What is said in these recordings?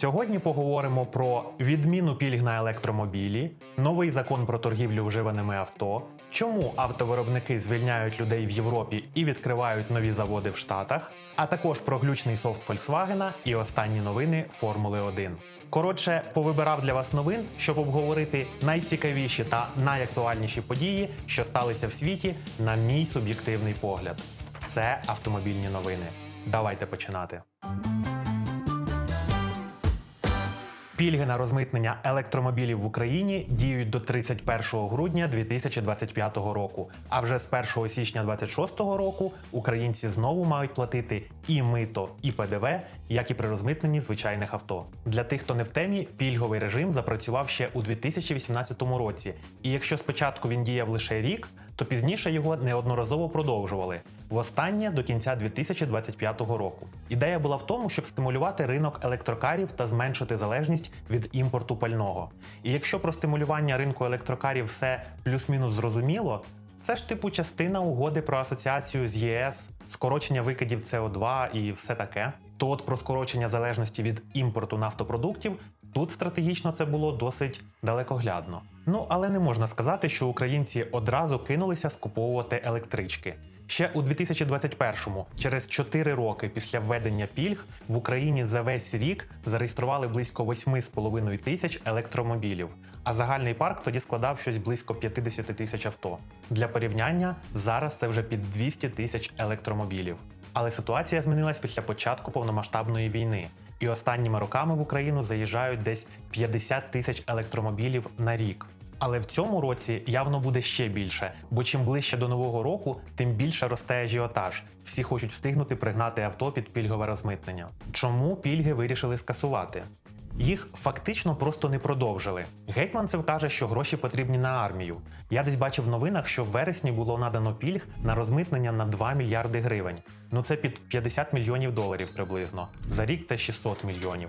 Сьогодні поговоримо про відміну пільг на електромобілі, новий закон про торгівлю вживаними авто, чому автовиробники звільняють людей в Європі і відкривають нові заводи в Штатах, а також про глючний софт Volkswagen і останні новини Формули 1. Коротше, повибирав для вас новин, щоб обговорити найцікавіші та найактуальніші події, що сталися в світі, на мій суб'єктивний погляд. Це автомобільні новини. Давайте починати. Пільги на розмитнення електромобілів в Україні діють до 31 грудня 2025 року. А вже з 1 січня 2026 року українці знову мають платити і мито, і ПДВ, як і при розмитненні звичайних авто. Для тих, хто не в темі, пільговий режим запрацював ще у 2018 році. І якщо спочатку він діяв лише рік, то пізніше його неодноразово продовжували. Востаннє до кінця 2025 року. Ідея була в тому, щоб стимулювати ринок електрокарів та зменшити залежність від імпорту пального. І якщо про стимулювання ринку електрокарів все плюс-мінус зрозуміло, це ж типу частина угоди про асоціацію з ЄС, скорочення викидів СО2 і все таке. То от про скорочення залежності від імпорту нафтопродуктів тут стратегічно це було досить далекоглядно. Ну але не можна сказати, що українці одразу кинулися скуповувати електрички. Ще у 2021-му, через 4 роки після введення пільг, в Україні за весь рік зареєстрували близько 8,5 тисяч електромобілів, а загальний парк тоді складав щось близько 50 тисяч авто. Для порівняння зараз це вже під 200 тисяч електромобілів. Але ситуація змінилась після початку повномасштабної війни. І останніми роками в Україну заїжджають десь 50 тисяч електромобілів на рік. Але в цьому році явно буде ще більше, бо чим ближче до нового року, тим більше росте ажіотаж. Всі хочуть встигнути пригнати авто під пільгове розмитнення. Чому пільги вирішили скасувати? Їх фактично просто не продовжили. Гетьманцев каже, що гроші потрібні на армію. Я десь бачив в новинах, що в вересні було надано пільг на розмитнення на 2 мільярди гривень. Ну це під 50 мільйонів доларів приблизно. За рік це 600 мільйонів.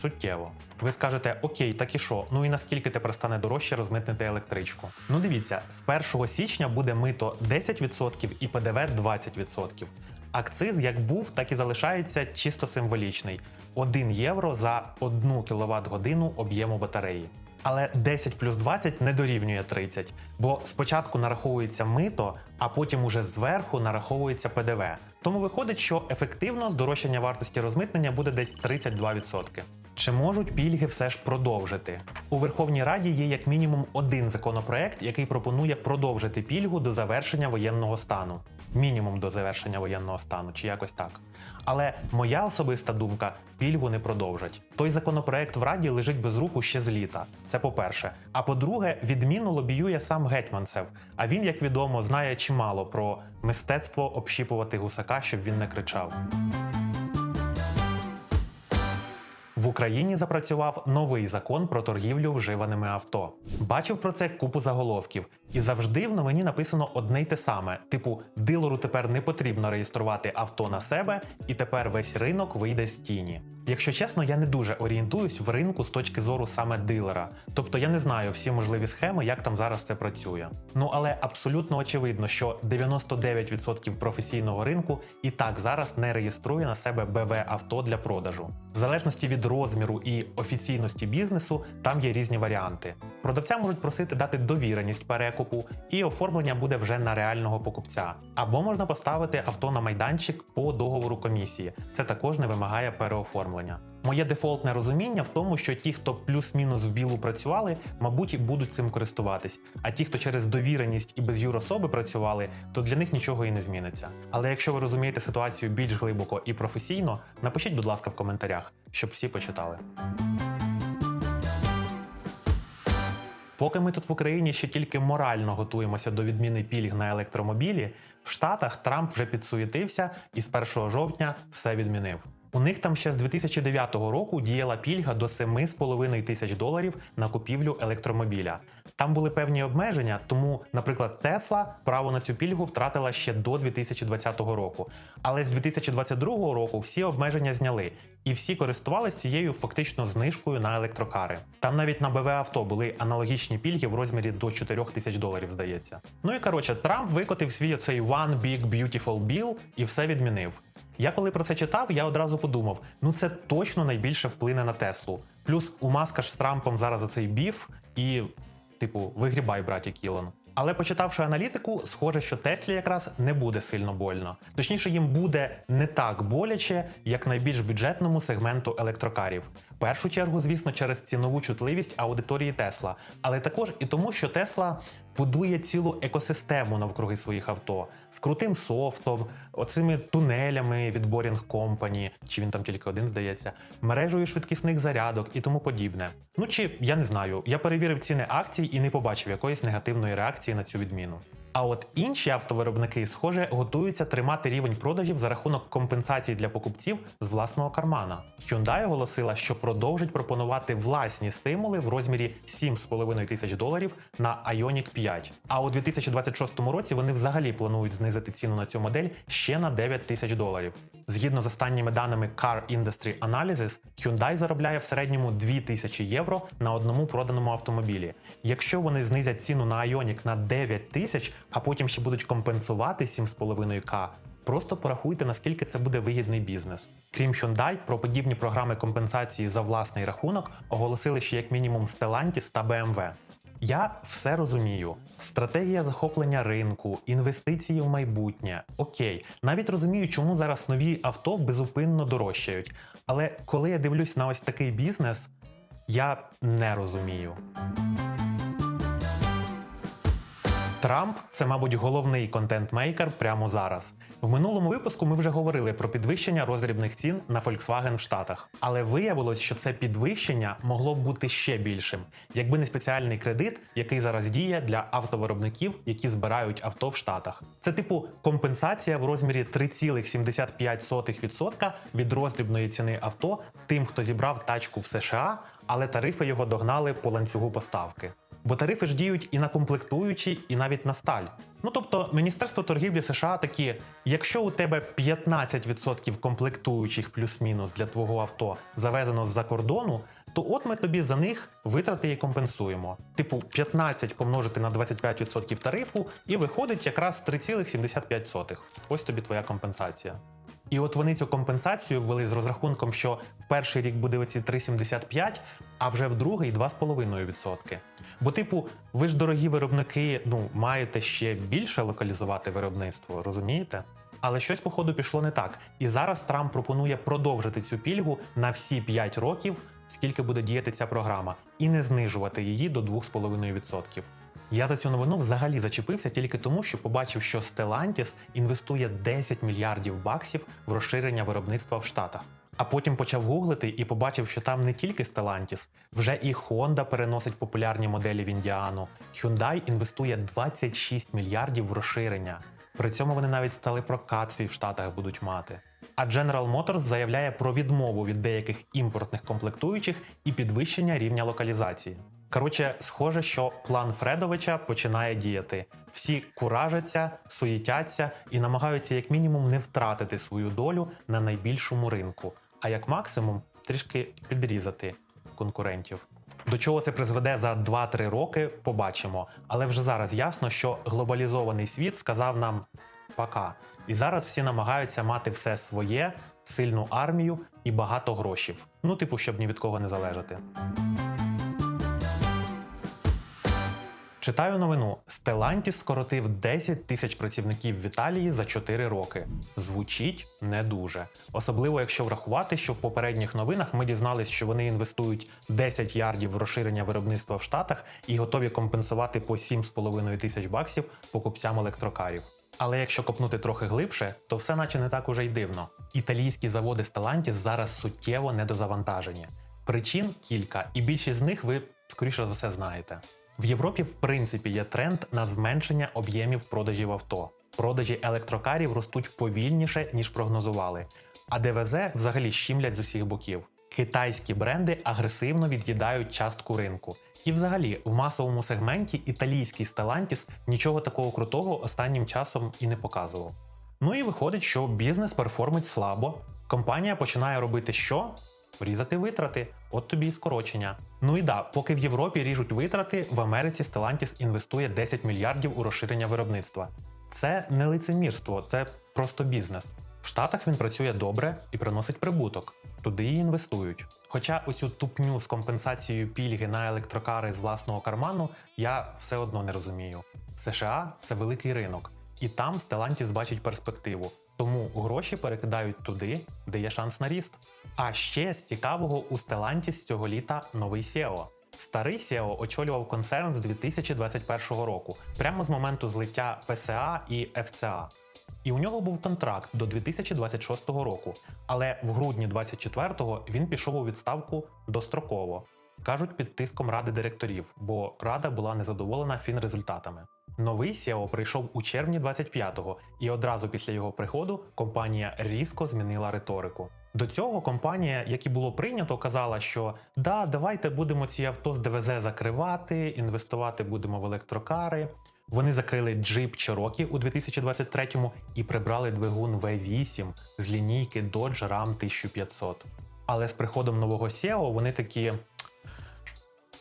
Суттєво. Ви скажете, окей, так і що? Ну і наскільки тепер стане дорожче розмитнити електричку? Ну дивіться, з 1 січня буде мито 10% і ПДВ 20%. Акциз як був, так і залишається чисто символічний 1 євро за 1 кВт годину об'єму батареї. Але 10 плюс 20 не дорівнює 30, бо спочатку нараховується мито, а потім уже зверху нараховується ПДВ. Тому виходить, що ефективно здорожчання вартості розмитнення буде десь 32%. Чи можуть пільги все ж продовжити? У Верховній Раді є як мінімум один законопроект, який пропонує продовжити пільгу до завершення воєнного стану. Мінімум до завершення воєнного стану, чи якось так. Але моя особиста думка пільгу не продовжать. Той законопроект в Раді лежить без руху ще з літа. Це по-перше. А по-друге, відміну лобіює сам Гетьманцев. А він, як відомо, знає чимало про мистецтво общіпувати гусака, щоб він не кричав. Україні запрацював новий закон про торгівлю вживаними авто. Бачив про це купу заголовків, і завжди в новині написано одне й те саме: типу, дилеру тепер не потрібно реєструвати авто на себе, і тепер весь ринок вийде з тіні. Якщо чесно, я не дуже орієнтуюсь в ринку з точки зору саме дилера. Тобто я не знаю всі можливі схеми, як там зараз це працює. Ну але абсолютно очевидно, що 99% професійного ринку і так зараз не реєструє на себе БВ авто для продажу. В залежності від розміру і офіційності бізнесу, там є різні варіанти. Продавця можуть просити дати довіреність перекупу, і оформлення буде вже на реального покупця. Або можна поставити авто на майданчик по договору комісії. Це також не вимагає переоформлення. Моє дефолтне розуміння в тому, що ті, хто плюс-мінус в білу працювали, мабуть, будуть цим користуватись. А ті, хто через довіреність і без юрособи працювали, то для них нічого і не зміниться. Але якщо ви розумієте ситуацію більш глибоко і професійно, напишіть, будь ласка, в коментарях, щоб всі почитали. Поки ми тут в Україні ще тільки морально готуємося до відміни пільг на електромобілі, в Штатах Трамп вже підсуєтився і з 1 жовтня все відмінив. У них там ще з 2009 року діяла пільга до 7,5 тисяч доларів на купівлю електромобіля. Там були певні обмеження, тому, наприклад, Тесла право на цю пільгу втратила ще до 2020 року. Але з 2022 року всі обмеження зняли, і всі користувалися цією фактично знижкою на електрокари. Там навіть на БВ авто були аналогічні пільги в розмірі до 4 тисяч доларів, здається. Ну і коротше, Трамп викотив свій оцей One Big Beautiful Bill і все відмінив. Я коли про це читав, я одразу подумав: ну це точно найбільше вплине на Теслу. Плюс у Маска ж з Трампом зараз оцей біф, і, типу, вигрібай, браті Ілон. Але почитавши аналітику, схоже, що Теслі якраз не буде сильно больно. Точніше, їм буде не так боляче, як найбільш бюджетному сегменту електрокарів. В першу чергу, звісно, через цінову чутливість аудиторії Тесла, але також і тому, що Тесла будує цілу екосистему навкруги своїх авто з крутим софтом, оцими тунелями від Boring Company, чи він там тільки один здається, мережею швидкісних зарядок і тому подібне. Ну чи я не знаю, я перевірив ціни акцій і не побачив якоїсь негативної реакції на цю відміну. А от інші автовиробники, схоже, готуються тримати рівень продажів за рахунок компенсацій для покупців з власного кармана. Hyundai оголосила, що продовжить пропонувати власні стимули в розмірі 7,5 тисяч доларів на Ioniq 5. А у 2026 році вони взагалі планують знизити ціну на цю модель ще на 9 тисяч доларів. Згідно з останніми даними Car Industry Analysis, Hyundai заробляє в середньому 2 тисячі євро на одному проданому автомобілі. Якщо вони знизять ціну на Ioniq на 9 тисяч, а потім ще будуть компенсувати 7,5К, просто порахуйте, наскільки це буде вигідний бізнес. Крім Hyundai, про подібні програми компенсації за власний рахунок оголосили ще як мінімум Stellantis та BMW. Я все розумію. Стратегія захоплення ринку, інвестиції в майбутнє. Окей, навіть розумію, чому зараз нові авто безупинно дорожчають. Але коли я дивлюсь на ось такий бізнес, я не розумію. Трамп це, мабуть, головний контент-мейкер прямо зараз. В минулому випуску ми вже говорили про підвищення роздрібних цін на Volkswagen в Штатах, але виявилось, що це підвищення могло б бути ще більшим, якби не спеціальний кредит, який зараз діє для автовиробників, які збирають авто в Штатах. Це типу компенсація в розмірі 3,75% від роздрібної ціни авто тим, хто зібрав тачку в США, але тарифи його догнали по ланцюгу поставки. Бо тарифи ж діють і на комплектуючі, і навіть на сталь. Ну тобто, Міністерство торгівлі США такі: якщо у тебе 15% комплектуючих плюс-мінус для твого авто завезено з-за кордону, то от ми тобі за них витрати і компенсуємо. Типу 15 помножити на 25% тарифу, і виходить якраз 3,75. Ось тобі твоя компенсація. І от вони цю компенсацію ввели з розрахунком, що в перший рік буде оці 3,75, а вже в другий 2,5%. Бо, типу, ви ж дорогі виробники, ну маєте ще більше локалізувати виробництво, розумієте? Але щось, походу, пішло не так. І зараз Трамп пропонує продовжити цю пільгу на всі 5 років, скільки буде діяти ця програма, і не знижувати її до 2,5%. Я за цю новину взагалі зачепився тільки тому, що побачив, що Stellantis інвестує 10 мільярдів баксів в розширення виробництва в Штатах. А потім почав гуглити і побачив, що там не тільки Stellantis, вже і Honda переносить популярні моделі в Індіану. Hyundai інвестує 26 мільярдів в розширення. При цьому вони навіть стали прокат свій в Штатах будуть мати. А General Motors заявляє про відмову від деяких імпортних комплектуючих і підвищення рівня локалізації. Коротше, схоже, що план Фредовича починає діяти. Всі куражаться, суєтяться і намагаються як мінімум не втратити свою долю на найбільшому ринку, а як максимум трішки підрізати конкурентів. До чого це призведе за 2-3 роки, побачимо. Але вже зараз ясно, що глобалізований світ сказав нам пока. І зараз всі намагаються мати все своє, сильну армію і багато грошів. Ну, типу, щоб ні від кого не залежати. Читаю новину: Stellantis скоротив 10 тисяч працівників в Італії за 4 роки. Звучить не дуже. Особливо, якщо врахувати, що в попередніх новинах ми дізналися, що вони інвестують 10 ярдів в розширення виробництва в Штатах і готові компенсувати по 7,5 тисяч баксів покупцям електрокарів. Але якщо копнути трохи глибше, то все наче не так уже й дивно. Італійські заводи Stellantis зараз суттєво недозавантажені. Причин кілька, і більшість з них ви скоріше за все знаєте. В Європі, в принципі, є тренд на зменшення об'ємів продажів авто. Продажі електрокарів ростуть повільніше, ніж прогнозували. А ДВЗ взагалі щімлять з усіх боків. Китайські бренди агресивно від'їдають частку ринку. І взагалі, в масовому сегменті італійський Stellantis нічого такого крутого останнім часом і не показував. Ну і виходить, що бізнес перформить слабо. Компанія починає робити що? Різати витрати. От тобі і скорочення. Ну і да, поки в Європі ріжуть витрати, в Америці Stellantis інвестує 10 мільярдів у розширення виробництва. Це не лицемірство, це просто бізнес. В Штатах він працює добре і приносить прибуток. Туди і інвестують. Хоча оцю тупню з компенсацією пільги на електрокари з власного карману я все одно не розумію. США це великий ринок, і там Stellantis бачить перспективу. Тому гроші перекидають туди, де є шанс на ріст. А ще з цікавого у Stellantis цього літа новий SEO. Старий SEO очолював концерн з 2021 року, прямо з моменту злиття ПСА і ФЦА. І у нього був контракт до 2026 року, але в грудні 24-го він пішов у відставку достроково. Кажуть, під тиском ради директорів, бо рада була незадоволена фінрезультатами. Новий SEO прийшов у червні 25-го, і одразу після його приходу компанія різко змінила риторику. До цього компанія, як і було прийнято, казала, що да, давайте будемо ці авто з ДВЗ закривати, інвестувати будемо в електрокари. Вони закрили джип Cherokee у 2023-му і прибрали двигун V8 з лінійки Dodge Ram 1500. Але з приходом нового SEO вони такі.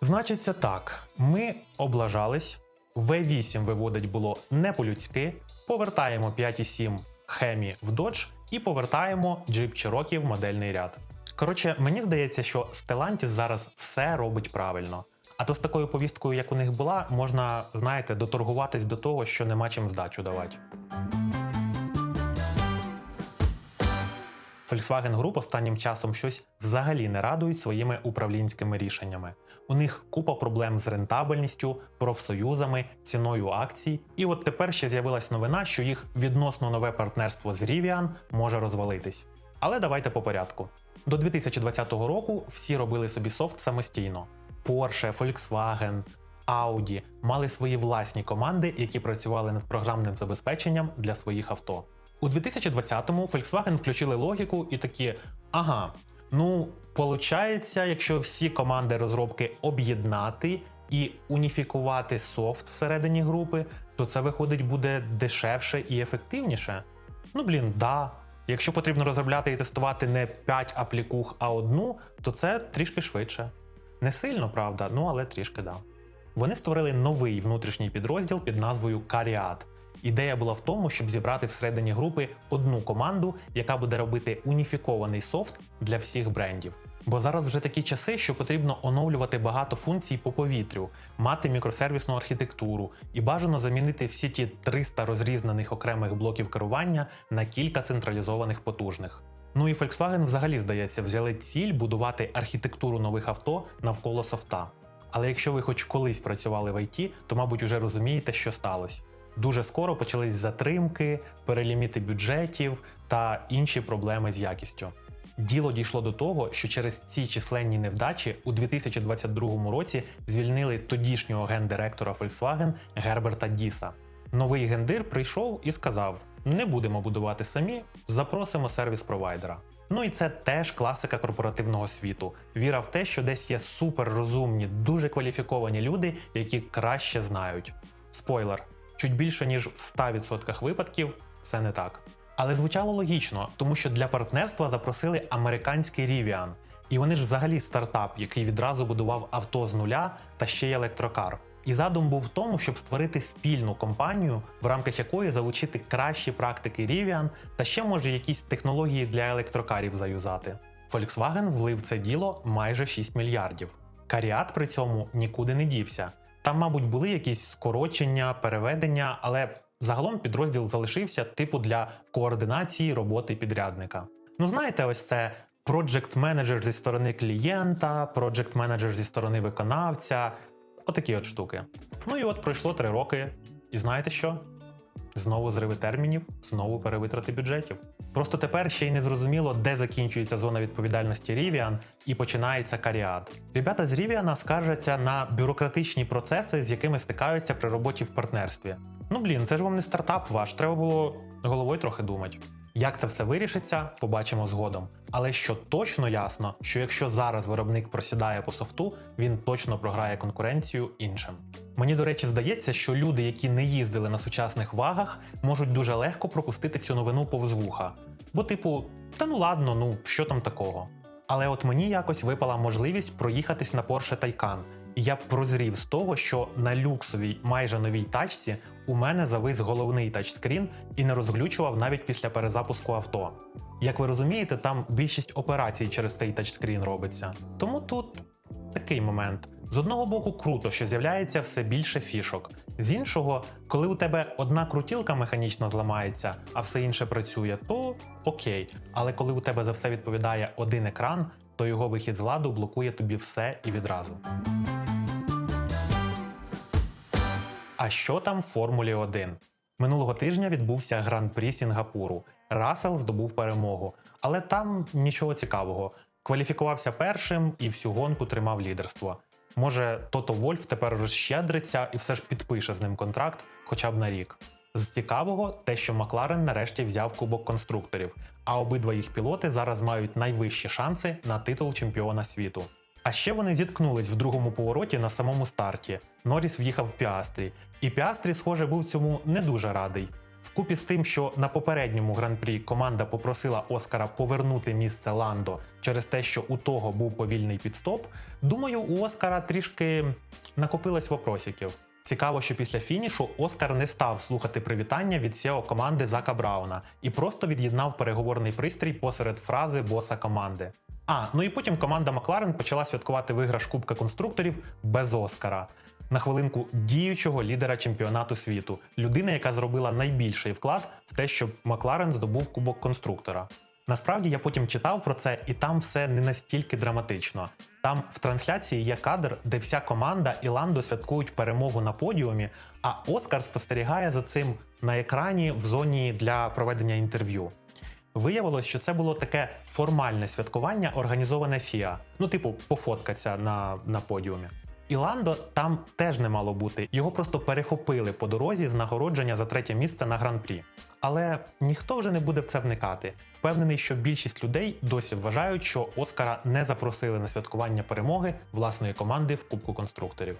Значиться так, ми облажались, V8 виводить було не по-людськи, повертаємо 5.7 Хемі в Dodge і повертаємо Jeep Cherokee в модельний ряд. Коротше, мені здається, що Stellantis зараз все робить правильно. А то з такою повісткою, як у них була, можна, знаєте, доторгуватись до того, що нема чим здачу давати. Volkswagen Group останнім часом щось взагалі не радують своїми управлінськими рішеннями. У них купа проблем з рентабельністю, профсоюзами, ціною акцій. І от тепер ще з'явилась новина, що їх відносно нове партнерство з Rivian може розвалитись. Але давайте по порядку. До 2020 року всі робили собі софт самостійно. Porsche, Volkswagen, Audi мали свої власні команди, які працювали над програмним забезпеченням для своїх авто. У 2020-му Volkswagen включили логіку і такі: ага, ну, получається, якщо всі команди розробки об'єднати і уніфікувати софт всередині групи, то це виходить буде дешевше і ефективніше. Ну, блін, да. Якщо потрібно розробляти і тестувати не 5 аплікух, а одну, то це трішки швидше. Не сильно, правда, ну але трішки да. Вони створили новий внутрішній підрозділ під назвою Cariat. Ідея була в тому, щоб зібрати всередині групи одну команду, яка буде робити уніфікований софт для всіх брендів. Бо зараз вже такі часи, що потрібно оновлювати багато функцій по повітрю, мати мікросервісну архітектуру і бажано замінити всі ті 300 розрізнених окремих блоків керування на кілька централізованих потужних. Ну і Volkswagen взагалі, здається, взяли ціль будувати архітектуру нових авто навколо софта. Але якщо ви хоч колись працювали в IT, то, мабуть, вже розумієте, що сталося. Дуже скоро почались затримки, переліміти бюджетів та інші проблеми з якістю. Діло дійшло до того, що через ці численні невдачі у 2022 році звільнили тодішнього гендиректора Volkswagen Герберта Діса. Новий гендир прийшов і сказав: не будемо будувати самі, запросимо сервіс-провайдера. Ну і це теж класика корпоративного світу. Віра в те, що десь є суперрозумні, дуже кваліфіковані люди, які краще знають. Спойлер, чуть більше ніж в 100% випадків це не так. Але звучало логічно, тому що для партнерства запросили американський Rivian. І вони ж взагалі стартап, який відразу будував авто з нуля та ще й електрокар. І задум був в тому, щоб створити спільну компанію, в рамках якої залучити кращі практики Rivian та ще може якісь технології для електрокарів заюзати. Volkswagen влив це діло майже 6 мільярдів. Каріат при цьому нікуди не дівся. Там, мабуть, були якісь скорочення, переведення, але загалом підрозділ залишився типу для координації роботи підрядника. Ну, знаєте, ось це project менеджер зі сторони клієнта, project менеджер зі сторони виконавця. Отакі от штуки. Ну і от пройшло три роки. І знаєте що? Знову зриви термінів, знову перевитрати бюджетів. Просто тепер ще й не зрозуміло, де закінчується зона відповідальності Rivian і починається каріат. Ребята з Rivian скаржаться на бюрократичні процеси, з якими стикаються при роботі в партнерстві. Ну блін, це ж вам не стартап ваш, треба було головою трохи думати. Як це все вирішиться, побачимо згодом. Але що точно ясно, що якщо зараз виробник просідає по софту, він точно програє конкуренцію іншим. Мені, до речі, здається, що люди, які не їздили на сучасних вагах, можуть дуже легко пропустити цю новину повз вуха. Бо, типу, та ну ладно, ну що там такого. Але от мені якось випала можливість проїхатись на Porsche Taycan, я прозрів з того, що на люксовій майже новій тачці у мене завис головний тачскрін і не розглючував навіть після перезапуску авто. Як ви розумієте, там більшість операцій через цей тачскрін робиться. Тому тут такий момент. З одного боку, круто, що з'являється все більше фішок. З іншого, коли у тебе одна крутілка механічно зламається, а все інше працює, то окей. Але коли у тебе за все відповідає один екран, то його вихід з ладу блокує тобі все і відразу. А що там в Формулі 1? Минулого тижня відбувся гран-прі Сінгапуру. Рассел здобув перемогу, але там нічого цікавого. Кваліфікувався першим і всю гонку тримав лідерство. Може, Тото Вольф тепер розщедриться і все ж підпише з ним контракт хоча б на рік. З цікавого те, що Макларен нарешті взяв кубок конструкторів, а обидва їх пілоти зараз мають найвищі шанси на титул чемпіона світу. А ще вони зіткнулись в другому повороті на самому старті. Норріс в'їхав в Піастрі, і Піастрі, схоже, був цьому не дуже радий. Вкупі з тим, що на попередньому гран-прі команда попросила Оскара повернути місце Ландо через те, що у того був повільний підстоп, думаю, у Оскара трішки накопилось вопросиків. Цікаво, що після фінішу Оскар не став слухати привітання від SEO команди Зака Брауна і просто від'єднав переговорний пристрій посеред фрази боса команди. А, ну і потім команда Макларен почала святкувати виграш Кубка конструкторів без Оскара. На хвилинку діючого лідера чемпіонату світу, людина, яка зробила найбільший вклад в те, щоб Макларен здобув кубок конструктора. Насправді я потім читав про це, і там все не настільки драматично. Там в трансляції є кадр, де вся команда і Ландо святкують перемогу на подіумі, а Оскар спостерігає за цим на екрані в зоні для проведення інтерв'ю. Виявилось, що це було таке формальне святкування, організоване ФІА. Ну, типу, пофоткаться на, на подіумі. Ландо там теж не мало бути. Його просто перехопили по дорозі з нагородження за третє місце на гран-прі. Але ніхто вже не буде в це вникати. Впевнений, що більшість людей досі вважають, що Оскара не запросили на святкування перемоги власної команди в Кубку конструкторів.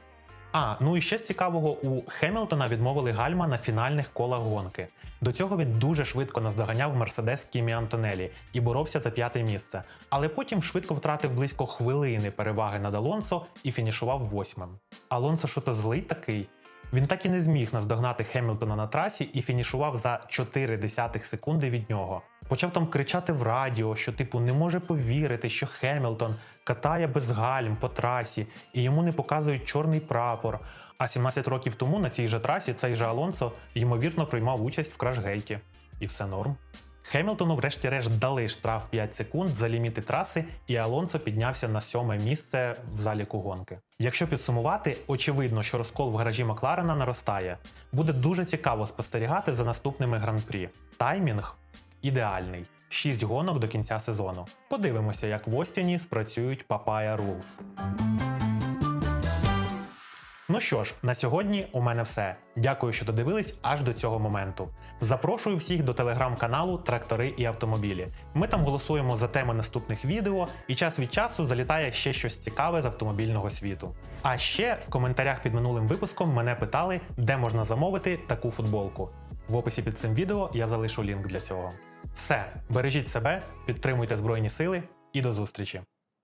А, ну і ще з цікавого, у Хемілтона відмовили гальма на фінальних колах гонки. До цього він дуже швидко наздоганяв Мерседес Кімі Антонелі і боровся за п'яте місце, але потім швидко втратив близько хвилини переваги над Алонсо і фінішував восьмим. Алонсо що то злий такий. Він так і не зміг наздогнати Хемілтона на трасі і фінішував за 4 десятих секунди від нього. Почав там кричати в радіо, що типу не може повірити, що Хемілтон катає без гальм по трасі і йому не показують чорний прапор. А 17 років тому на цій же трасі цей же Алонсо ймовірно приймав участь в крашгейті. І все норм. Хемілтону, врешті-решт, дали штраф 5 секунд за ліміти траси, і Алонсо піднявся на сьоме місце в заліку гонки. Якщо підсумувати, очевидно, що розкол в гаражі Макларена наростає. Буде дуже цікаво спостерігати за наступними гран-прі. Таймінг ідеальний. 6 гонок до кінця сезону. Подивимося, як в Остіні спрацюють Papaya Rules. Ну що ж, на сьогодні у мене все. Дякую, що додивились аж до цього моменту. Запрошую всіх до телеграм-каналу Трактори і автомобілі. Ми там голосуємо за теми наступних відео, і час від часу залітає ще щось цікаве з автомобільного світу. А ще в коментарях під минулим випуском мене питали, де можна замовити таку футболку. В описі під цим відео я залишу лінк для цього. Все, бережіть себе, підтримуйте Збройні Сили і до зустрічі!